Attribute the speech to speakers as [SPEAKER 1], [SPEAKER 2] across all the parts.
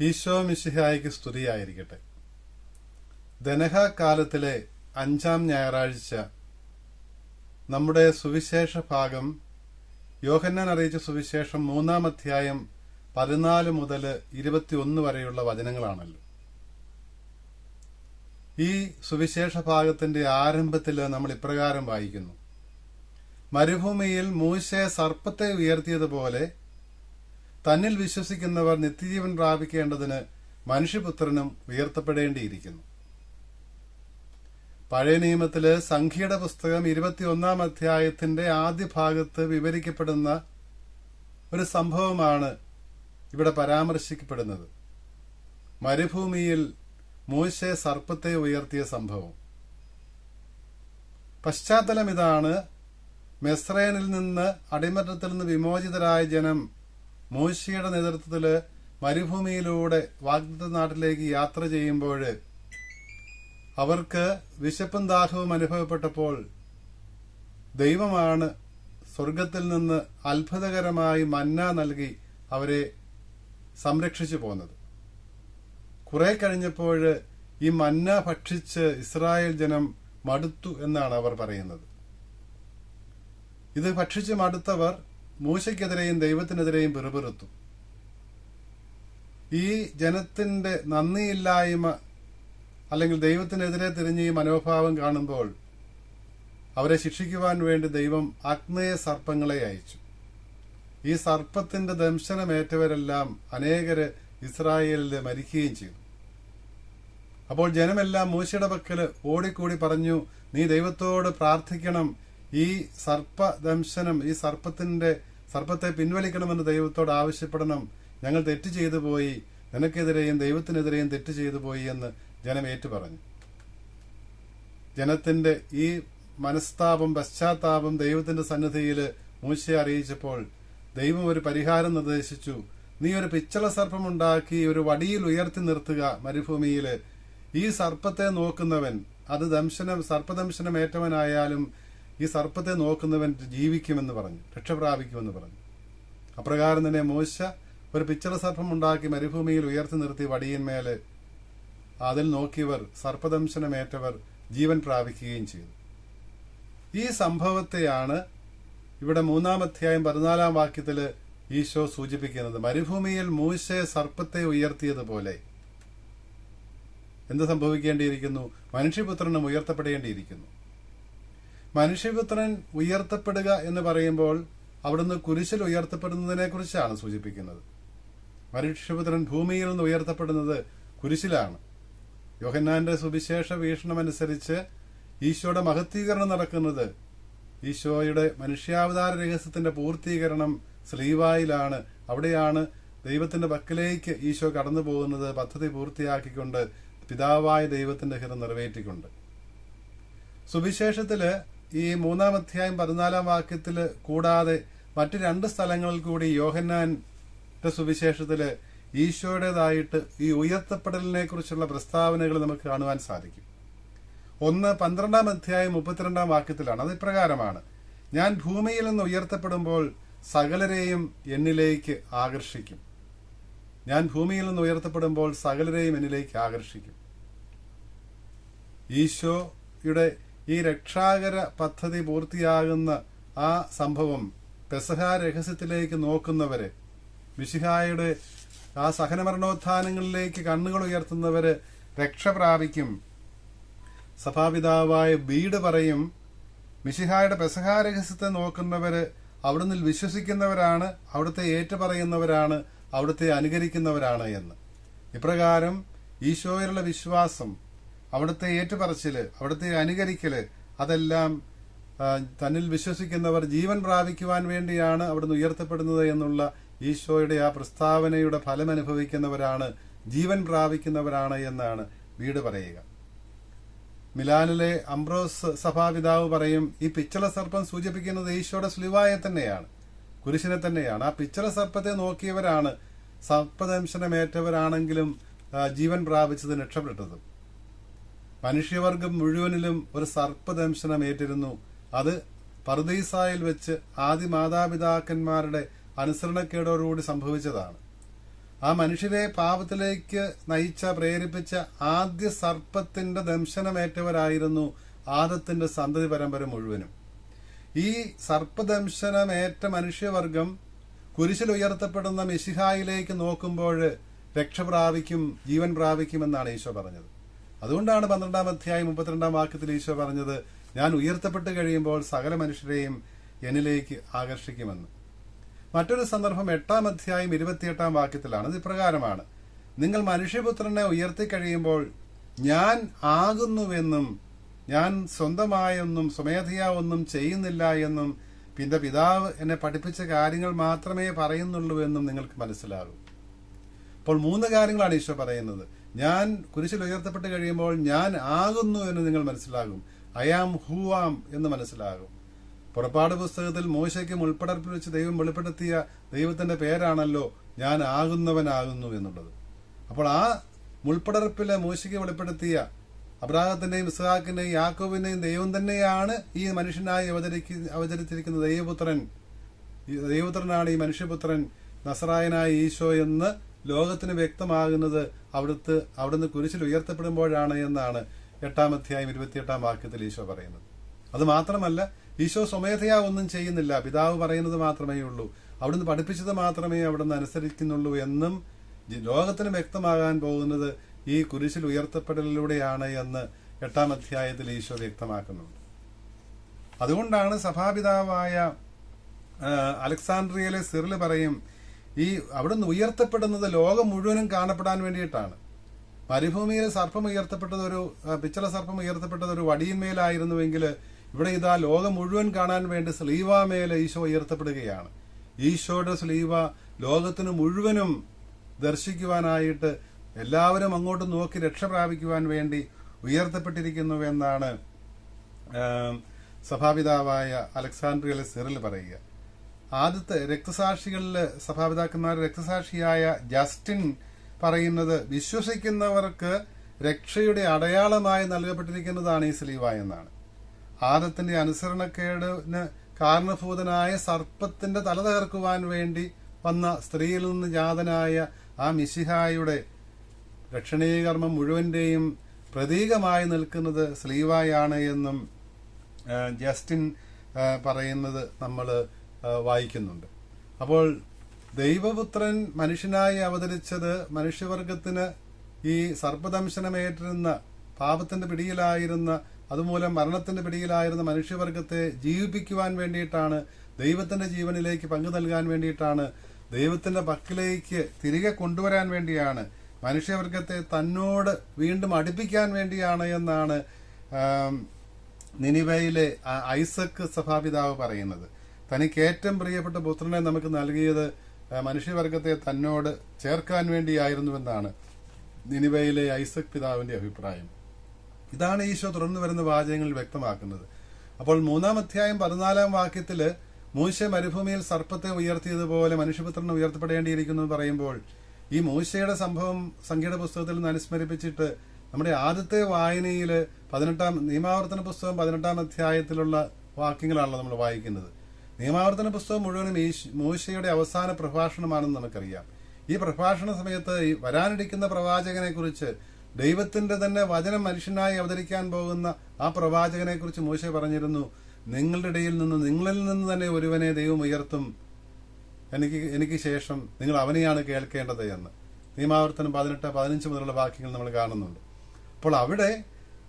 [SPEAKER 1] ഈശോ മിശിഹായിക്ക് സ്തുതിയായിരിക്കട്ടെ. ദനഹ കാലത്തിലെ അഞ്ചാം ഞായറാഴ്ച നമ്മുടെ സുവിശേഷ ഭാഗം യോഹന്നാൻ അറിയിച്ച സുവിശേഷം മൂന്നാം അധ്യായം പതിനാല് മുതൽ ഇരുപത്തിയൊന്ന് വരെയുള്ള വചനങ്ങളാണല്ലോ. ഈ സുവിശേഷ ഭാഗത്തിന്റെ ആരംഭത്തിൽ നമ്മൾ ഇപ്രകാരം വായിക്കുന്നു. മരുഭൂമിയിൽ മൂശയെ സർപ്പത്തെ ഉയർത്തിയതുപോലെ തന്നിൽ വിശ്വസിക്കുന്നവർ നിത്യജീവൻ പ്രാപിക്കേണ്ടതിന് മനുഷ്യപുത്രനും ഉയർത്തപ്പെടേണ്ടിയിരിക്കുന്നു. പഴയ നിയമത്തിൽ സംഖ്യയുടെ പുസ്തകം ഇരുപത്തിയൊന്നാം അധ്യായത്തിന്റെ ആദ്യ ഭാഗത്ത് വിവരിക്കപ്പെടുന്ന ഒരു സംഭവമാണ് ഇവിടെ പരാമർശിക്കപ്പെടുന്നത്. മരുഭൂമിയിൽ മൂശെ സർപ്പത്തെ ഉയർത്തിയ സംഭവം. പശ്ചാത്തലം ഇതാണ് മെസ്രയനിൽ നിന്ന് അടിമത്തത്തിൽ നിന്ന് വിമോചിതരായ ജനം മൂശയുടെ നേതൃത്വത്തിൽ മരുഭൂമിയിലൂടെ വാഗ്ദത്ത നാട്ടിലേക്ക് യാത്ര ചെയ്യുമ്പോൾ അവർക്ക് വിശപ്പും ദാഹവും അനുഭവപ്പെട്ടപ്പോൾ ദൈവമാണ് സ്വർഗത്തിൽ നിന്ന് അത്ഭുതകരമായി മന്ന നൽകി അവരെ സംരക്ഷിച്ചു പോന്നത്. കുറെ കഴിഞ്ഞപ്പോൾ ഈ മന്ന ഭക്ഷിച്ച് ഇസ്രായേൽ ജനം മടുത്തു എന്നാണ് അവർ പറയുന്നത്. ഇത് ഭക്ഷിച്ച് മടുത്തവർ മൂശയ്ക്കെതിരെയും ദൈവത്തിനെതിരെയും പിറുപിറുത്തു. ഈ ജനത്തിന്റെ നന്ദിയില്ലായ്മ അല്ലെങ്കിൽ ദൈവത്തിനെതിരെ തിരിഞ്ഞ് ഈ മനോഭാവം കാണുമ്പോൾ അവരെ ശിക്ഷിക്കുവാൻ വേണ്ടി ദൈവം അഗ്നയ സർപ്പങ്ങളെ അയച്ചു. ഈ സർപ്പത്തിന്റെ ദംശനമേറ്റവരെല്ലാം അനേകര് ഇസ്രായേലിൽ മരിക്കുകയും ചെയ്തു. അപ്പോൾ ജനമെല്ലാം മൂശയുടെ പക്കൽ ഓടിക്കൂടി പറഞ്ഞു നീ ദൈവത്തോട് പ്രാർത്ഥിക്കണം ഈ സർപ്പദംശനം ഈ സർപ്പത്തിന്റെ സർപ്പത്തെ പിൻവലിക്കണമെന്ന് ദൈവത്തോട് ആവശ്യപ്പെടണം. ഞങ്ങൾ തെറ്റ് ചെയ്തു പോയി. നിനക്കെതിരെയും ദൈവത്തിനെതിരെയും തെറ്റ് ചെയ്തു പോയി എന്ന് ജനം ഏറ്റു പറഞ്ഞു ജനത്തിന്റെ ഈ മനസ്താപം പശ്ചാത്താപം ദൈവത്തിന്റെ സന്നിധിയിൽ മൂശയെ അറിയിച്ചപ്പോൾ ദൈവം ഒരു പരിഹാരം നിർദ്ദേശിച്ചു. നീ ഒരു പിച്ചള സർപ്പമുണ്ടാക്കി ഒരു വടിയിൽ ഉയർത്തി നിർത്തുക മരുഭൂമിയിൽ. ഈ സർപ്പത്തെ നോക്കുന്നവൻ അത് ദംശനം സർപ്പദംശനം ഏറ്റവനായാലും ഈ സർപ്പത്തെ നോക്കുന്നവൻ ജീവിക്കുമെന്ന് പറഞ്ഞു രക്ഷപ്രാപിക്കുമെന്ന് പറഞ്ഞു. അപ്രകാരം തന്നെ മോശ ഒരു പിച്ചള സർപ്പം ഉണ്ടാക്കി മരുഭൂമിയിൽ ഉയർത്തി നിർത്തി വടിയന്മേലെ അതിൽ നോക്കിയവർ സർപ്പദംശനമേറ്റവർ ജീവൻ പ്രാപിക്കുകയും ചെയ്തു. ഈ സംഭവത്തെയാണ് ഇവിടെ മൂന്നാം അധ്യായം പതിനാലാം വാക്യത്തിൽ ഈശോ സൂചിപ്പിക്കുന്നത്. മരുഭൂമിയിൽ മൂശ സർപ്പത്തെ ഉയർത്തിയതുപോലെ എന്ത് സംഭവിക്കേണ്ടിയിരിക്കുന്നു? മനുഷ്യപുത്രനും ഉയർത്തപ്പെടേണ്ടിയിരിക്കുന്നു. മനുഷ്യപുത്രൻ ഉയർത്തപ്പെടുക എന്ന് പറയുമ്പോൾ അവിടുന്ന് കുരിശിൽ ഉയർത്തപ്പെടുന്നതിനെ കുറിച്ചാണ് സൂചിപ്പിക്കുന്നത്. മനുഷ്യപുത്രൻ ഭൂമിയിൽ നിന്ന് ഉയർത്തപ്പെടുന്നത് കുരിശിലാണ്. യോഹന്നാന്റെ സുവിശേഷ വീക്ഷണമനുസരിച്ച് ഈശോയുടെ മഹത്വീകരണം നടക്കുന്നത് ഈശോയുടെ മനുഷ്യാവതാര രഹസ്യത്തിന്റെ പൂർത്തീകരണം ശ്രീവായിലാണ് അവിടെയാണ് ദൈവത്തിന്റെ പക്കലേക്ക് ഈശോ കടന്നു പോകുന്നത് പദ്ധതി പൂർത്തിയാക്കിക്കൊണ്ട് പിതാവായ ദൈവത്തിന്റെ ഹിതം നിറവേറ്റിക്കൊണ്ട്. സുവിശേഷത്തിൽ ഈ മൂന്നാം അധ്യായം പതിനാലാം വാക്യത്തിൽ കൂടാതെ മറ്റു രണ്ട് സ്ഥലങ്ങളിൽ കൂടി യോഹന്നാന്റെ സുവിശേഷത്തിൽ ഈശോയുടേതായിട്ട് ഈ ഉയർത്തപ്പെടലിനെ കുറിച്ചുള്ള പ്രസ്താവനകൾ നമുക്ക് കാണുവാൻ സാധിക്കും. ഒന്ന് പന്ത്രണ്ടാം അധ്യായം മുപ്പത്തിരണ്ടാം വാക്യത്തിലാണ്. അത് ഇപ്രകാരമാണ്. ഞാൻ ഭൂമിയിൽ നിന്ന് ഉയർത്തപ്പെടുമ്പോൾ സകലരെയും എന്നിലേക്ക് ആകർഷിക്കും. ഞാൻ ഭൂമിയിൽ നിന്ന് ഉയർത്തപ്പെടുമ്പോൾ സകലരെയും എന്നിലേക്ക് ആകർഷിക്കും. ഈശോയുടെ ഈ രക്ഷാകര പദ്ധതി പൂർത്തിയാകുന്ന ആ സംഭവം പെസഹ രഹസ്യത്തിലേക്ക് നോക്കുന്നവരെ മിശിഹായുടെ ആ സഹനമരണോത്ഥാനങ്ങളിലേക്ക് കണ്ണുകൾ ഉയർത്തുന്നവര് രക്ഷ പ്രാപിക്കും. സഭാപിതാവായ ബീഡ് പറയും മിശിഹായുടെ പെസഹ രഹസ്യത്തെ നോക്കുന്നവര് അവിടുന്ന് വിശ്വസിക്കുന്നവരാണ് അവിടുത്തെ ഏറ്റുപറയുന്നവരാണ് അവിടുത്തെ അനുകരിക്കുന്നവരാണ് എന്ന്. ഇപ്രകാരം ഈശോയിലുള്ള വിശ്വാസം അവിടുത്തെ ഏറ്റുപറച്ചിൽ അവിടുത്തെ അനുകരിക്കൽ അതെല്ലാം തന്നിൽ വിശ്വസിക്കുന്നവർ ജീവൻ പ്രാപിക്കുവാൻ വേണ്ടിയാണ് അവിടുന്ന് ഉയർത്തപ്പെടുന്നത് എന്നുള്ള ഈശോയുടെ ആ പ്രസ്താവനയുടെ ഫലം അനുഭവിക്കുന്നവരാണ് ജീവൻ പ്രാപിക്കുന്നവരാണ് എന്നാണ് വീട് പറയുക. മിലാനിലെ അംബ്രോസ് സഭാപിതാവ് പറയും ഈ പിച്ചള സർപ്പം സൂചിപ്പിക്കുന്നത് ഈശോയുടെ സ്ലിവായെ തന്നെയാണ് കുരിശിനെ തന്നെയാണ്. ആ പിച്ചള സർപ്പത്തെ നോക്കിയവരാണ് സർപ്പദംശനമേറ്റവരാണെങ്കിലും ജീവൻ പ്രാപിച്ചത് രക്ഷപ്പെട്ടത്. മനുഷ്യവർഗം മുഴുവനിലും ഒരു സർപ്പദംശനം ഏറ്റിരുന്നു. അത് പർദീസായിൽ വെച്ച് ആദ്യ മാതാപിതാക്കന്മാരുടെ അനുസരണക്കേടോടുകൂടി സംഭവിച്ചതാണ്. ആ മനുഷ്യരെ പാപത്തിലേക്ക് നയിച്ച പ്രേരിപ്പിച്ച ആദ്യ സർപ്പത്തിന്റെ ദംശനമേറ്റവരായിരുന്നു ആദത്തിന്റെ സന്തതി പരമ്പര മുഴുവനും. ഈ സർപ്പദംശനമേറ്റ മനുഷ്യവർഗം കുരിശിലുയർത്തപ്പെടുന്ന മിശിഹായിലേക്ക് നോക്കുമ്പോൾ രക്ഷ പ്രാപിക്കും ജീവൻ പ്രാപിക്കുമെന്നാണ് ഈശോ പറഞ്ഞത്. അതുകൊണ്ടാണ് പന്ത്രണ്ടാം അധ്യായം മുപ്പത്തിരണ്ടാം വാക്യത്തിൽ ഈശോ പറഞ്ഞത് ഞാൻ ഉയർത്തപ്പെട്ട് കഴിയുമ്പോൾ സകല മനുഷ്യരെയും എന്നിലേക്ക് ആകർഷിക്കുമെന്ന്. മറ്റൊരു സന്ദർഭം എട്ടാം അധ്യായം ഇരുപത്തിയെട്ടാം വാക്യത്തിലാണ്. ഇത് ഇപ്രകാരമാണ്. നിങ്ങൾ മനുഷ്യപുത്രനെ ഉയർത്തി കഴിയുമ്പോൾ ഞാൻ ആകുന്നുവെന്നും ഞാൻ സ്വന്തമായൊന്നും സ്വമേധയാ ഒന്നും ചെയ്യുന്നില്ല എന്നും പിന്നെ പിതാവ് എന്നെ പഠിപ്പിച്ച കാര്യങ്ങൾ മാത്രമേ പറയുന്നുള്ളൂ എന്നും നിങ്ങൾക്ക് മനസ്സിലാകും. അപ്പോൾ മൂന്ന് കാര്യങ്ങളാണ് ഈശോ പറയുന്നത്. ഞാൻ കുരിശിൽ ഉയർത്തപ്പെട്ട് കഴിയുമ്പോൾ ഞാൻ ആകുന്നു എന്ന് നിങ്ങൾ മനസ്സിലാകും. ഐ ആം ഹൂ ആം എന്ന് മനസ്സിലാകും. പുറപ്പാട് പുസ്തകത്തിൽ മോശയ്ക്കും ഉൾപ്പെടർപ്പിൽ വെച്ച് ദൈവം വെളിപ്പെടുത്തിയ ദൈവത്തിന്റെ പേരാണല്ലോ ഞാൻ ആകുന്നവനാകുന്നു എന്നുള്ളത്. അപ്പോൾ ആ മുൾപ്പടർപ്പിലെ മോശയ്ക്ക് വെളിപ്പെടുത്തിയ അബ്രാഹത്തിന്റെയും ഇസ്ഹാക്കിന്റെയും യാക്കോബിന്റെയും ദൈവം തന്നെയാണ് ഈ മനുഷ്യനായി അവതരിക്ക അവതരിച്ചിരിക്കുന്ന ദൈവപുത്രൻ. ദൈവപുത്രനാണ് ഈ മനുഷ്യപുത്രൻ നസറായനായ ഈശോ എന്ന് ലോകത്തിന് വ്യക്തമാകുന്നത് അവിടുത്തെ അവിടുന്ന് കുരിശിൽ ഉയർത്തപ്പെടുമ്പോഴാണ് എന്നാണ് എട്ടാം അധ്യായം ഇരുപത്തിയെട്ടാം വാക്യത്തിൽ ഈശോ പറയുന്നത്. അത് മാത്രമല്ല ഈശോ സ്വമേധയാ ഒന്നും ചെയ്യുന്നില്ല. പിതാവ് പറയുന്നത് മാത്രമേ ഉള്ളൂ. അവിടുന്ന് പഠിപ്പിച്ചത് മാത്രമേ അവിടുന്ന് അനുസരിക്കുന്നുള്ളൂ എന്നും ലോകത്തിന് വ്യക്തമാകാൻ പോകുന്നത് ഈ കുരിശിൽ ഉയർത്തപ്പെടലിലൂടെയാണ് എന്ന് എട്ടാം അധ്യായത്തിൽ ഈശോ വ്യക്തമാക്കുന്നുണ്ട്. അതുകൊണ്ടാണ് സഭാപിതാവായ അലക്സാണ്ട്രിയയിലെ സിറിൽ പറയും ഈ അവിടുന്ന് ഉയർത്തപ്പെടുന്നത് ലോകം മുഴുവനും കാണപ്പെടാൻ വേണ്ടിയിട്ടാണ്. മരുഭൂമിയിൽ സർപ്പം ഉയർത്തപ്പെട്ടത് ഒരു പിച്ചള സർപ്പം ഉയർത്തപ്പെട്ടത് ഒരു വടിയിന്മേലായിരുന്നുവെങ്കിൽ ഇവിടെ ഇതാ ലോകം മുഴുവൻ കാണാൻ വേണ്ടി സ്ലീവാമേൽ ഈശോ ഉയർത്തപ്പെടുകയാണ്. ഈശോയുടെ സ്ലീവ ലോകത്തിന് മുഴുവനും ദർശിക്കുവാനായിട്ട് എല്ലാവരും അങ്ങോട്ട് നോക്കി രക്ഷ പ്രാപിക്കുവാൻ വേണ്ടി ഉയർത്തപ്പെട്ടിരിക്കുന്നു എന്നാണ് സഭാപിതാവായ അലക്സാണ്ട്രിയലെ സിറിൽ പറയുക. ആദ്യത്തെ രക്തസാക്ഷികളിൽ സഭാപിതാക്കന്മാർ രക്തസാക്ഷിയായ ജസ്റ്റിൻ പറയുന്നത് വിശ്വസിക്കുന്നവർക്ക് രക്ഷയുടെ അടയാളമായി നൽകപ്പെട്ടിരിക്കുന്നതാണ് ഈ സ്ലീവ എന്നാണ്. ആദത്തിന്റെ അനുസരണക്കേടിന് കാരണഭൂതനായ സർപ്പത്തിന്റെ തല തകർക്കുവാൻ വേണ്ടി വന്ന സ്ത്രീയിൽ നിന്ന് ജാതനായ ആ മിശിഹായുടെ രക്ഷണീയകർമ്മം മുഴുവന്റെയും പ്രതീകമായി നിൽക്കുന്നത് സ്ലീവായാണ് എന്നും ജസ്റ്റിൻ പറയുന്നത് നമ്മൾ വായിക്കുന്നുണ്ട്. അപ്പോൾ ദൈവപുത്രൻ മനുഷ്യനായി അവതരിച്ചത് മനുഷ്യവർഗത്തിന് ഈ സർപ്പദംശനമേറ്റിരുന്ന പാപത്തിന്റെ പിടിയിലായിരുന്ന അതുമൂലം മരണത്തിന്റെ പിടിയിലായിരുന്ന മനുഷ്യവർഗത്തെ ജീവിപ്പിക്കുവാൻ വേണ്ടിയിട്ടാണ് ദൈവത്തിന്റെ ജീവനിലേക്ക് പങ്കു നൽകാൻ വേണ്ടിയിട്ടാണ് ദൈവത്തിന്റെ പക്കിലേക്ക് തിരികെ കൊണ്ടുവരാൻ വേണ്ടിയാണ് മനുഷ്യവർഗത്തെ തന്നോട് വീണ്ടും അടുപ്പിക്കാൻ വേണ്ടിയാണ് എന്നാണ് നിനിവയിലെ ഐസക് സഭാപിതാവ് പറയുന്നത്. തനിക്ക് ഏറ്റവും പ്രിയപ്പെട്ട പുത്രനെ നമുക്ക് നൽകിയത് മനുഷ്യവർഗത്തെ തന്നോട് ചേർക്കാൻ വേണ്ടിയായിരുന്നുവെന്നാണ് നിനിവയിലെ ഐസക് പിതാവിന്റെ അഭിപ്രായം. ഇതാണ് ഈശോ തുടർന്ന് വരുന്ന വാചകങ്ങളിൽ വ്യക്തമാക്കുന്നത്. അപ്പോൾ മൂന്നാം അധ്യായം പതിനാലാം വാക്യത്തിൽ മൂശ മരുഭൂമിയിൽ സർപ്പത്തെ ഉയർത്തിയതുപോലെ മനുഷ്യപുത്രനെ ഉയർത്തപ്പെടേണ്ടിയിരിക്കുന്നു എന്ന് പറയുമ്പോൾ ഈ മൂശയുടെ സംഭവം സംഖ്യയുടെ പുസ്തകത്തിൽ നിന്ന് അനുസ്മരിപ്പിച്ചിട്ട് നമ്മുടെ ആദ്യത്തെ വായനയിൽ പതിനെട്ടാം നിയമാവർത്തന പുസ്തകം പതിനെട്ടാം അധ്യായത്തിലുള്ള വാക്യങ്ങളാണല്ലോ നമ്മൾ വായിക്കുന്നത്. നിയമാവർത്തന പുസ്തകം മുഴുവനും മോശയുടെ അവസാന പ്രഭാഷണമാണെന്ന് നമുക്കറിയാം. ഈ പ്രഭാഷണ സമയത്ത് ഈ വരാനിരിക്കുന്ന പ്രവാചകനെ കുറിച്ച് ദൈവത്തിന്റെ തന്നെ വചനം മനുഷ്യനായി അവതരിക്കാൻ പോകുന്ന ആ പ്രവാചകനെ കുറിച്ച് മോശ പറഞ്ഞിരുന്നു നിങ്ങളുടെ ഇടയിൽ നിന്ന് നിങ്ങളിൽ നിന്ന് തന്നെ ഒരുവനെ ദൈവം ഉയർത്തും. എനിക്ക് എനിക്ക് ശേഷം നിങ്ങൾ അവനെയാണ് കേൾക്കേണ്ടത് എന്ന്. നിയമാവർത്തനം പതിനെട്ട് പതിനഞ്ച് മുതലുള്ള വാക്യങ്ങൾ നമ്മൾ കാണുന്നുണ്ട്. അപ്പോൾ അവിടെ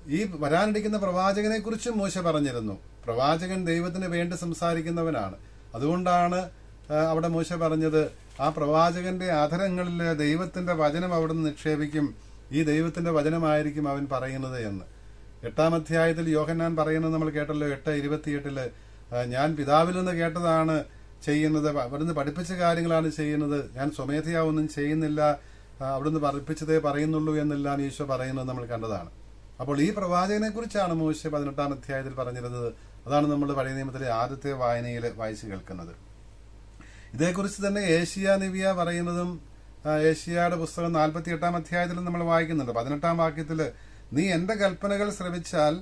[SPEAKER 1] ഈ വരാനിരിക്കുന്ന പ്രവാചകനെ കുറിച്ചും മോശ പറഞ്ഞിരുന്നു. പ്രവാചകൻ ദൈവത്തിന് വേണ്ടി സംസാരിക്കുന്നവനാണ്. അതുകൊണ്ടാണ് അവിടെ മൂശ പറഞ്ഞത് ആ പ്രവാചകന്റെ ആധരങ്ങളിൽ ദൈവത്തിന്റെ വചനം അവിടുന്ന് നിക്ഷേപിക്കും ഈ ദൈവത്തിന്റെ വചനമായിരിക്കും അവൻ പറയുന്നത് എന്ന്. എട്ടാം അധ്യായത്തിൽ യോഹന്നാൻ പറയുന്നത് നമ്മൾ കേട്ടല്ലോ എട്ട് ഇരുപത്തിയെട്ടിൽ ഞാൻ പിതാവിൽ നിന്ന് കേട്ടതാണ് ചെയ്യുന്നത് അവിടുന്ന് പഠിപ്പിച്ച കാര്യങ്ങളാണ് ചെയ്യുന്നത് ഞാൻ സ്വമേധയാ ഒന്നും ചെയ്യുന്നില്ല അവിടുന്ന് പഠിപ്പിച്ചതേ പറയുന്നുള്ളൂ എന്നെല്ലാം ഈശോ പറയുന്നത് നമ്മൾ കണ്ടതാണ്. അപ്പോൾ ഈ പ്രവാചകനെ കുറിച്ചാണ് മോശ പതിനെട്ടാം അധ്യായത്തിൽ പറഞ്ഞിരുന്നത്. അതാണ് നമ്മൾ പഴയ നിയമത്തിലെ ആദ്യത്തെ വായനയിൽ വായിച്ചു കേൾക്കുന്നത്. ഇതേക്കുറിച്ച് തന്നെ ഏഷ്യ നിവിയ പറയുന്നതും ഏഷ്യയുടെ പുസ്തകം നാൽപ്പത്തി എട്ടാം അധ്യായത്തിൽ നമ്മൾ വായിക്കുന്നുണ്ട്. പതിനെട്ടാം വാക്യത്തിൽ നീ എന്റെ കൽപ്പനകൾ ശ്രമിച്ചാൽ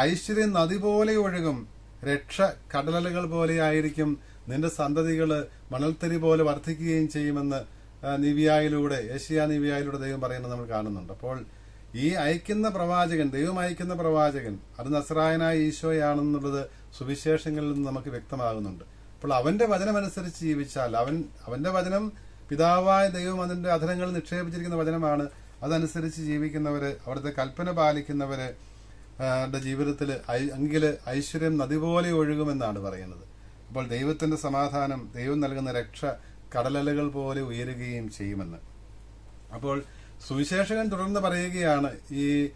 [SPEAKER 1] ഐശ്വര്യം നദി പോലെ ഒഴുകും. രക്ഷ കടലലുകൾ പോലെ ആയിരിക്കും. നിന്റെ സന്തതികൾ മണൽത്തരി പോലെ വർദ്ധിക്കുകയും ചെയ്യുമെന്ന് നിവിയായിലൂടെ ഏഷ്യ നിവിയായിലൂടെ ദൈവം പറയുന്നത് നമ്മൾ കാണുന്നുണ്ട്. അപ്പോൾ ഈ അയക്കുന്ന പ്രവാചകൻ ദൈവം അയക്കുന്ന പ്രവാചകൻ അത് നസ്രായനായ ഈശോയാണെന്നുള്ളത് സുവിശേഷങ്ങളിൽ നിന്ന് നമുക്ക് വ്യക്തമാകുന്നുണ്ട്. അപ്പോൾ അവന്റെ വചനമനുസരിച്ച് ജീവിച്ചാൽ അവൻ അവന്റെ വചനം പിതാവായ ദൈവം അതിന്റെ അധരങ്ങളിൽ നിക്ഷേപിച്ചിരിക്കുന്ന വചനമാണ്. അതനുസരിച്ച് ജീവിക്കുന്നവര് അവിടുത്തെ കൽപ്പന പാലിക്കുന്നവര് ജീവിതത്തിൽ എങ്കിൽ ഐശ്വര്യം നദി പോലെ ഒഴുകുമെന്നാണ് പറയുന്നത്. അപ്പോൾ ദൈവത്തിന്റെ സമാധാനം ദൈവം നൽകുന്ന രക്ഷ കടലലുകൾ പോലെ ഉയരുകയും ചെയ്യുമെന്ന്. അപ്പോൾ സുവിശേഷകൻ തുടർന്ന് പറയുകയാണ് ഈ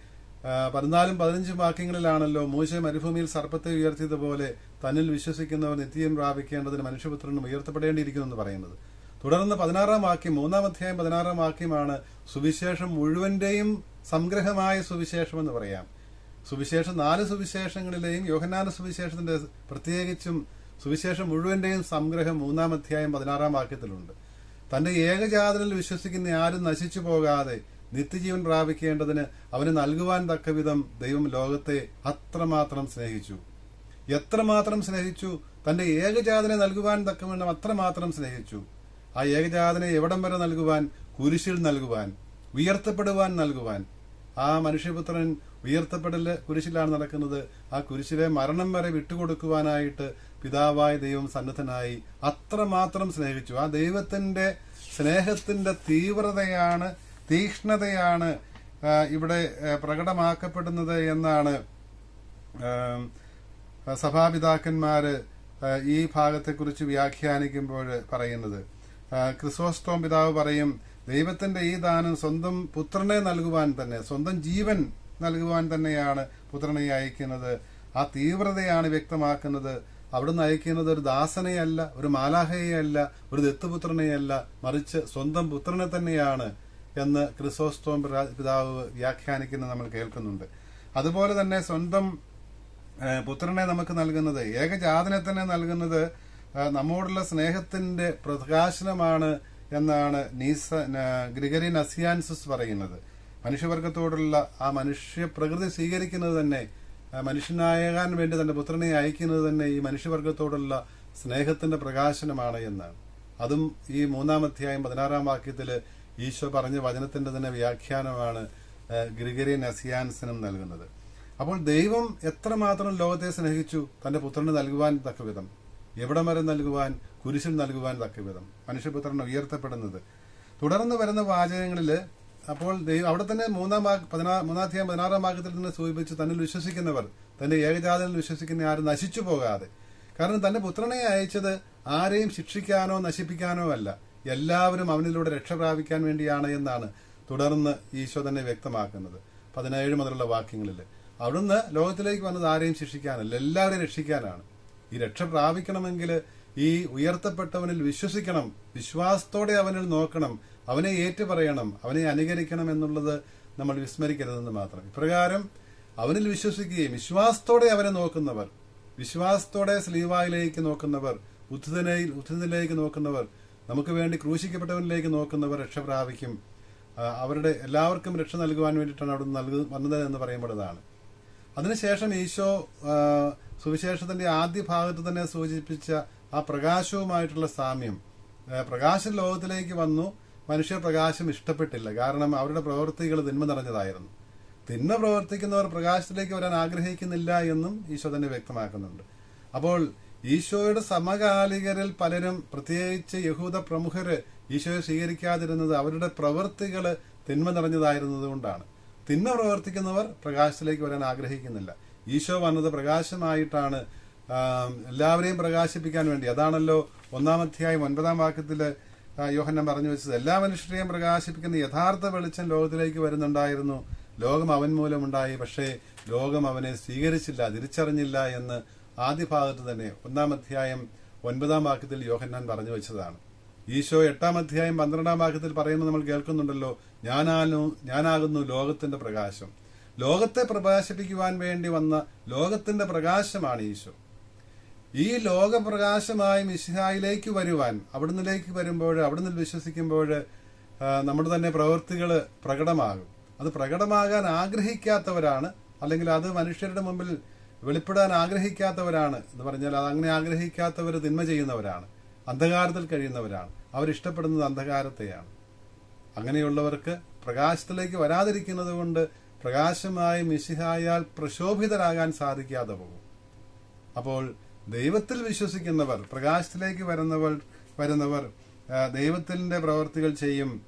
[SPEAKER 1] പതിനാലും പതിനഞ്ചും വാക്യങ്ങളിലാണല്ലോ മൂശ മരുഭൂമിയിൽ സർപ്പത്തെ ഉയർത്തിയതുപോലെ തന്നിൽ വിശ്വസിക്കുന്നവർ നിത്യം പ്രാപിക്കേണ്ടതിന് മനുഷ്യപുത്രനും ഉയർത്തപ്പെടേണ്ടിയിരിക്കുന്നു എന്ന് പറയുന്നത്. തുടർന്ന് പതിനാറാം വാക്യം മൂന്നാം അധ്യായം പതിനാറാം വാക്യമാണ് സുവിശേഷം മുഴുവന്റെയും സംഗ്രഹമായ സുവിശേഷം എന്ന് പറയാം. സുവിശേഷം നാല് സുവിശേഷങ്ങളിലെയും യോഹന്നാന സുവിശേഷത്തിന്റെ പ്രത്യേകിച്ചും സുവിശേഷം മുഴുവന്റെയും സംഗ്രഹം മൂന്നാം അധ്യായം പതിനാറാം വാക്യത്തിലുണ്ട്. തന്റെ ഏകജാതനിൽ വിശ്വസിക്കുന്ന ആരും നശിച്ചു പോകാതെ നിത്യജീവൻ പ്രാപിക്കേണ്ടതിന് അവന് നൽകുവാൻ തക്കവിധം ദൈവം ലോകത്തെ അത്രമാത്രം സ്നേഹിച്ചു. എത്രമാത്രം സ്നേഹിച്ചു? തന്റെ ഏകജാതനെ നൽകുവാൻ തക്കവണ്ണം അത്രമാത്രം സ്നേഹിച്ചു. ആ ഏകജാതനെ എവിടം വരെ നൽകുവാൻ? കുരിശിൽ നൽകുവാൻ ഉയർത്തപ്പെടുവാൻ നൽകുവാൻ. ആ മനുഷ്യപുത്രൻ ഉയർത്തപ്പെടൽ കുരിശിലാണ് നടക്കുന്നത്. ആ കുരിശിലെ മരണം വരെ വിട്ടുകൊടുക്കുവാനായിട്ട് പിതാവായ ദൈവം സന്നദ്ധനായി അത്രമാത്രം സ്നേഹിച്ചു. ആ ദൈവത്തിന്റെ സ്നേഹത്തിന്റെ തീവ്രതയാണ് തീക്ഷ്ണതയാണ് ഇവിടെ പ്രകടമാക്കപ്പെടുന്നത് എന്നാണ് സഭാപിതാക്കന്മാർ ഈ ഭാഗത്തെക്കുറിച്ച് വ്യാഖ്യാനിക്കുമ്പോൾ പറയുന്നത്. ക്രിസോസ്തോം പിതാവ് പറയും ദൈവത്തിന്റെ ഈ ദാനം സ്വന്തം പുത്രനെ നൽകുവാൻ തന്നെ സ്വന്തം ജീവൻ നൽകുവാൻ തന്നെയാണ് പുത്രനെ അയക്കുന്നത്. ആ തീവ്രതയാണ് വ്യക്തമാക്കുന്നത്. അവിടുന്ന് അയക്കുന്നത് ഒരു ദാസനെയല്ല ഒരു മാലാഹയെയല്ല ഒരു ദത്തുപുത്രനെയല്ല മറിച്ച് സ്വന്തം പുത്രനെ തന്നെയാണ് എന്ന് ക്രിസോസ്തോം പിതാവ് വ്യാഖ്യാനിക്കുന്നത് നമ്മൾ കേൾക്കുന്നുണ്ട്. അതുപോലെ തന്നെ സ്വന്തം പുത്രനെ നമുക്ക് നൽകുന്നത് ഏകജാതനെ തന്നെ നൽകുന്നത് നമ്മോടുള്ള സ്നേഹത്തിന്റെ പ്രകാശനമാണ് എന്നാണ് നീസ ഗ്രിഗറി നസിയാൻസസ് പറയുന്നത്. മനുഷ്യവർഗത്തോടുള്ള ആ മനുഷ്യ പ്രകൃതി സ്വീകരിക്കുന്നത് തന്നെ മനുഷ്യനാകാൻ വേണ്ടി തന്റെ പുത്രനെ അയക്കുന്നത് തന്നെ ഈ മനുഷ്യവർഗത്തോടുള്ള സ്നേഹത്തിന്റെ പ്രകാശനമാണ് എന്നാണ്. അതും ഈ മൂന്നാം അധ്യായം പതിനാറാം വാക്യത്തിൽ ഈശോ പറഞ്ഞ വചനത്തിന്റെ തന്നെ വ്യാഖ്യാനമാണ് ഏഹ് ഗ്രിഗറി നസിയാൻസിനും നൽകുന്നത്. അപ്പോൾ ദൈവം എത്രമാത്രം ലോകത്തെ സ്നേഹിച്ചു തന്റെ പുത്രന് നൽകുവാൻ തക്കവിധം എവിടം വരെ നൽകുവാൻ കുരിശിൽ നൽകുവാൻ തക്കവിധം മനുഷ്യപുത്രൻ ഉയർത്തപ്പെടുന്നത്. തുടർന്ന് വരുന്ന വാചകങ്ങളിൽ അപ്പോൾ അവിടെ തന്നെ മൂന്നാം വാക്ക് പതിനാ മൂന്നാം അധ്യായം പതിനാറാം ഭാഗത്തിൽ തന്നെ സൂചിപ്പിച്ച് തന്നിൽ വിശ്വസിക്കുന്നവർ തന്റെ ഏകജാതനിൽ വിശ്വസിക്കുന്ന ആരും നശിച്ചു പോകാതെ. കാരണം തന്റെ പുത്രനെ അയച്ചത് ആരെയും ശിക്ഷിക്കാനോ നശിപ്പിക്കാനോ അല്ല എല്ലാവരും അവനിലൂടെ രക്ഷ പ്രാപിക്കാൻ വേണ്ടിയാണ് എന്നാണ് തുടർന്ന് ഈശോ തന്നെ വ്യക്തമാക്കുന്നത് പതിനേഴ് മുതലുള്ള വാക്യങ്ങളിൽ. അവിടുന്ന് ലോകത്തിലേക്ക് വന്നത് ആരെയും ശിക്ഷിക്കാനല്ല എല്ലാവരെയും രക്ഷിക്കാനാണ്. ഈ രക്ഷ പ്രാപിക്കണമെങ്കിൽ ഈ ഉയർത്തപ്പെട്ടവനിൽ വിശ്വസിക്കണം വിശ്വാസത്തോടെ അവനിൽ നോക്കണം അവനെ ഏറ്റുപറയണം അവനെ അനുകരിക്കണം എന്നുള്ളത് നമ്മൾ വിസ്മരിക്കരുതെന്ന് മാത്രം. ഇപ്രകാരം അവനിൽ വിശ്വസിക്കുകയും വിശ്വാസത്തോടെ അവനെ നോക്കുന്നവർ വിശ്വാസത്തോടെ സ്ലീവായിലേക്ക് നോക്കുന്നവർ ഉദ്ധിതനയിൽ ഉദ്ധിതനിലേക്ക് നോക്കുന്നവർ നമുക്ക് വേണ്ടി ക്രൂശിക്കപ്പെട്ടവനിലേക്ക് നോക്കുന്നവർ രക്ഷ പ്രാപിക്കും. അവരുടെ എല്ലാവർക്കും രക്ഷ നൽകുവാൻ വേണ്ടിയിട്ടാണ് അവിടെ വന്നത് എന്ന് പറയുമ്പോഴതാണ് അതിനുശേഷം ഈശോ സുവിശേഷത്തിന്റെ ആദ്യ ഭാഗത്ത് തന്നെ സൂചിപ്പിച്ച ആ പ്രകാശവുമായിട്ടുള്ള സാമ്യം പ്രകാശം ലോകത്തിലേക്ക് വന്നു. മനുഷ്യർ പ്രകാശം ഇഷ്ടപ്പെട്ടില്ല. കാരണം അവരുടെ പ്രവൃത്തികൾ തിന്മ നിറഞ്ഞതായിരുന്നു. തിന്മ പ്രവർത്തിക്കുന്നവർ പ്രകാശത്തിലേക്ക് വരാൻ ആഗ്രഹിക്കുന്നില്ല എന്നും ഈശോ തന്നെ വ്യക്തമാക്കുന്നുണ്ട്. അപ്പോൾ ഈശോയുടെ സമകാലികരിൽ പലരും പ്രത്യേകിച്ച് യഹൂദ പ്രമുഖര് ഈശോയെ സ്വീകരിക്കാതിരുന്നത് അവരുടെ പ്രവൃത്തികൾ തിന്മ നിറഞ്ഞതായിരുന്നതുകൊണ്ടാണ്. തിന്മ പ്രവർത്തിക്കുന്നവർ പ്രകാശത്തിലേക്ക് വരാൻ ആഗ്രഹിക്കുന്നില്ല. ഈശോ വന്നത് പ്രകാശമായിട്ടാണ് എല്ലാവരെയും പ്രകാശിപ്പിക്കാൻ വേണ്ടി. അതാണല്ലോ ഒന്നാം അധ്യായം ഒൻപതാം വാക്യത്തിൽ ആ, യോഹന്നാൻ പറഞ്ഞു വെച്ചത് എല്ലാ മനുഷ്യരെയും പ്രകാശിപ്പിക്കുന്ന യഥാർത്ഥ വെളിച്ചം ലോകത്തിലേക്ക് വരുന്നുണ്ടായിരുന്നു. ലോകം അവൻ മൂലമുണ്ടായി. പക്ഷേ ലോകം അവനെ സ്വീകരിച്ചില്ല തിരിച്ചറിഞ്ഞില്ല എന്ന് ആദ്യ ഭാഗത്ത് തന്നെ ഒന്നാം അധ്യായം ഒൻപതാം വാക്യത്തിൽ യോഹന്നാൻ പറഞ്ഞു വെച്ചതാണ്. ഈശോ എട്ടാം അധ്യായം പന്ത്രണ്ടാം വാക്യത്തിൽ പറയുന്നത് നമ്മൾ കേൾക്കുന്നുണ്ടല്ലോ. ഞാനാലു ഞാനാകുന്നു ലോകത്തിന്റെ പ്രകാശം. ലോകത്തെ പ്രകാശിപ്പിക്കുവാൻ വേണ്ടി വന്ന ലോകത്തിന്റെ പ്രകാശമാണ് ഈശോ. ഈ ലോകപ്രകാശമായ മിശിഹായിലേക്ക് വരുവാൻ അവിടുന്നിലേക്ക് വരുമ്പോൾ അവിടുന്ന് വിശ്വസിക്കുമ്പോൾ നമ്മുടെ തന്നെ പ്രവൃത്തികൾ പ്രകടമാകും. അത് പ്രകടമാകാൻ ആഗ്രഹിക്കാത്തവരാണ് അല്ലെങ്കിൽ അത് മനുഷ്യരുടെ മുമ്പിൽ വെളിപ്പെടാൻ ആഗ്രഹിക്കാത്തവരാണ് എന്ന് പറഞ്ഞാൽ അത് അങ്ങനെ ആഗ്രഹിക്കാത്തവർ തിന്മ ചെയ്യുന്നവരാണ് അന്ധകാരത്തിൽ കഴിയുന്നവരാണ്. അവരിഷ്ടപ്പെടുന്നത് അന്ധകാരത്തെയാണ്. അങ്ങനെയുള്ളവർക്ക് പ്രകാശത്തിലേക്ക് വരാതിരിക്കുന്നത് കൊണ്ട് പ്രകാശമായി മിശിഹായാൽ പ്രശോഭിതരാകാൻ സാധിക്കാതെ പോകും. അപ്പോൾ ദൈവത്തിൽ വിശ്വസിക്കുന്നവർ പ്രകാശത്തിലേക്ക് വരുന്നവർ വരുന്നവർ ദൈവത്തിന്റെ പ്രവർത്തികൾ ചെയ്യും.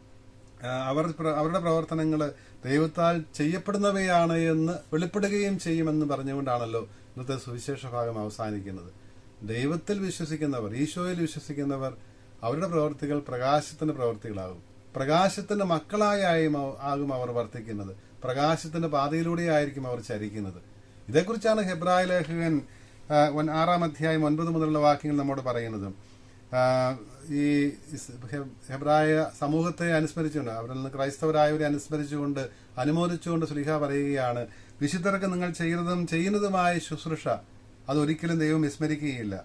[SPEAKER 1] അവർ അവരുടെ പ്രവർത്തനങ്ങൾ ദൈവത്താൽ ചെയ്യപ്പെടുന്നവയാണ് എന്ന് വെളിപ്പെടുകയും ചെയ്യുമെന്ന് പറഞ്ഞുകൊണ്ടാണല്ലോ ഇന്നത്തെ സുവിശേഷ ഭാഗം അവസാനിക്കുന്നത്. ദൈവത്തിൽ വിശ്വസിക്കുന്നവർ ഈശോയിൽ വിശ്വസിക്കുന്നവർ അവരുടെ പ്രവർത്തികൾ പ്രകാശത്തിന്റെ പ്രവർത്തികളാകും. പ്രകാശത്തിന്റെ മക്കളായും ആകും അവർ വർത്തിക്കുന്നത്. പ്രകാശത്തിന്റെ പാതയിലൂടെ ആയിരിക്കും അവർ ചരിക്കുന്നത്. ഇതേക്കുറിച്ചാണ് ഹെബ്രായ ലേഖകൻ ആറാം അധ്യായം ഒൻപത് മുതലുള്ള വാക്യങ്ങൾ നമ്മോട് പറയുന്നത്. ഈ ഹെബ്രായ സമൂഹത്തെ അനുസ്മരിച്ചുകൊണ്ട് അവരിൽ നിന്ന് ക്രൈസ്തവരായവരെ അനുസ്മരിച്ചുകൊണ്ട് അനുമോദിച്ചുകൊണ്ട് സുലിഹ പറയുകയാണ് വിശുദ്ധർക്ക് നിങ്ങൾ ചെയ്യുന്നതും ചെയ്യുന്നതുമായ ശുശ്രൂഷ അതൊരിക്കലും ദൈവം വിസ്മരിക്കുകയില്ല.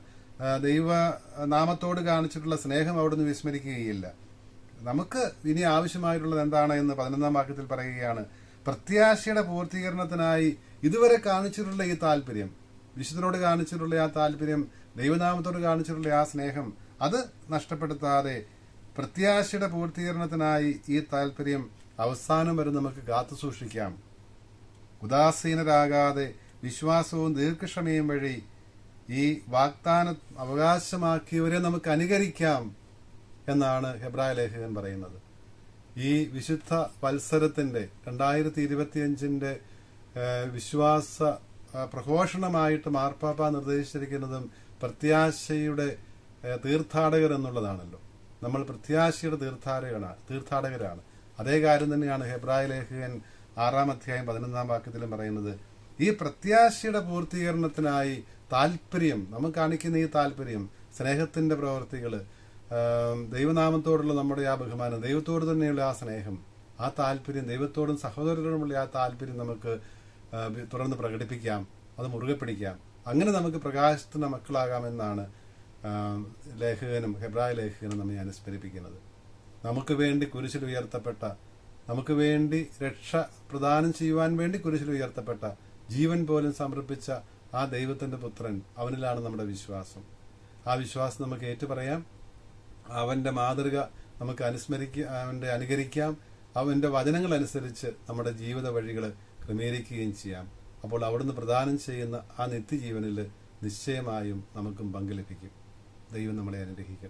[SPEAKER 1] ദൈവ നാമത്തോട് കാണിച്ചിട്ടുള്ള സ്നേഹം അവിടുന്ന് വിസ്മരിക്കുകയില്ല. നമുക്ക് ഇനി ആവശ്യമായിട്ടുള്ളത് എന്താണ് എന്ന് പതിനൊന്നാം വാക്യത്തിൽ പറയുകയാണ് പ്രത്യാശയുടെ പൂർത്തീകരണത്തിനായി ഇതുവരെ കാണിച്ചിട്ടുള്ള ഈ താല്പര്യം വിശുദ്ധനോട് കാണിച്ചിട്ടുള്ള ആ താല്പര്യം ദൈവനാമത്തോട് കാണിച്ചിട്ടുള്ള ആ സ്നേഹം അത് നഷ്ടപ്പെടുത്താതെ പ്രത്യാശയുടെ പൂർത്തീകരണത്തിനായി ഈ താല്പര്യം അവസാനം വരെ നമുക്ക് കാത്തു സൂക്ഷിക്കാം. ഉദാസീനരാകാതെ വിശ്വാസവും ദീർഘക്ഷമയും വഴി ഈ വാഗ്ദാന അവകാശമാക്കിയവരെ നമുക്ക് അനുകരിക്കാം എന്നാണ് ഹെബ്രായ ലേഖകൻ പറയുന്നത്. ഈ വിശുദ്ധ വത്സരത്തിന്റെ രണ്ടായിരത്തി ഇരുപത്തിയഞ്ചിന്റെ വിശ്വാസ പ്രഘോഷണമായിട്ട് മാർപ്പാപ്പ നിർദ്ദേശിച്ചിരിക്കുന്നതും പ്രത്യാശയുടെ തീർത്ഥാടകർ എന്നുള്ളതാണല്ലോ. നമ്മൾ പ്രത്യാശയുടെ തീർത്ഥാടകരാണ് തീർത്ഥാടകരാണ്. അതേ കാര്യം തന്നെയാണ് ഹെബ്രായ ലേഖകൻ ആറാം അധ്യായം പതിനൊന്നാം വാക്യത്തിലും പറയുന്നത്. ഈ പ്രത്യാശയുടെ പൂർത്തീകരണത്തിനായി താല്പര്യം നമുക്ക് കാണിക്കുന്ന ഈ താല്പര്യം സ്നേഹത്തിന്റെ പ്രവർത്തികൾ ദൈവനാമത്തോടുള്ള നമ്മുടെ ആ ബഹുമാനം ദൈവത്തോട് തന്നെയുള്ള ആ സ്നേഹം ആ താല്പര്യം ദൈവത്തോടും സഹോദരരോടുമുള്ള ആ താല്പര്യം നമുക്ക് തുടർന്ന് പ്രകടിപ്പിക്കാം. അത് മുറുകെ പിടിക്കാം. അങ്ങനെ നമുക്ക് പ്രകാശത്തിന്റെ മക്കളാകാമെന്നാണ് ലേഖകനും ഹെബ്രായ ലേഖകനും നമ്മെ അനുസ്മരിപ്പിക്കുന്നത്. നമുക്ക് വേണ്ടി കുരിശിൽ ഉയർത്തപ്പെട്ട നമുക്ക് വേണ്ടി രക്ഷ പ്രദാനം ചെയ്യുവാൻ വേണ്ടി കുരിശിൽ ഉയർത്തപ്പെട്ട ജീവൻ പോലും സമർപ്പിച്ച ആ ദൈവത്തിന്റെ പുത്രൻ അവനിലാണ് നമ്മുടെ വിശ്വാസം. ആ വിശ്വാസം നമുക്ക് ഏറ്റുപറയാം. അവന്റെ മാതൃക നമുക്ക് അനുസ്മരിക്കുക അവന്റെ അനുകരിക്കാം. അവന്റെ വചനങ്ങൾ അനുസരിച്ച് നമ്മുടെ ജീവിത വഴികൾ ക്രമീകരിക്കുകയും ചെയ്യാം. അപ്പോൾ അവിടുന്ന് പ്രദാനം ചെയ്യുന്ന ആ നിത്യജീവനിൽ നിശ്ചയമായും നമുക്കും പങ്ക് ലഭിക്കും. ദൈവം നമ്മളെ അനുഗ്രഹിക്കട്ടെ.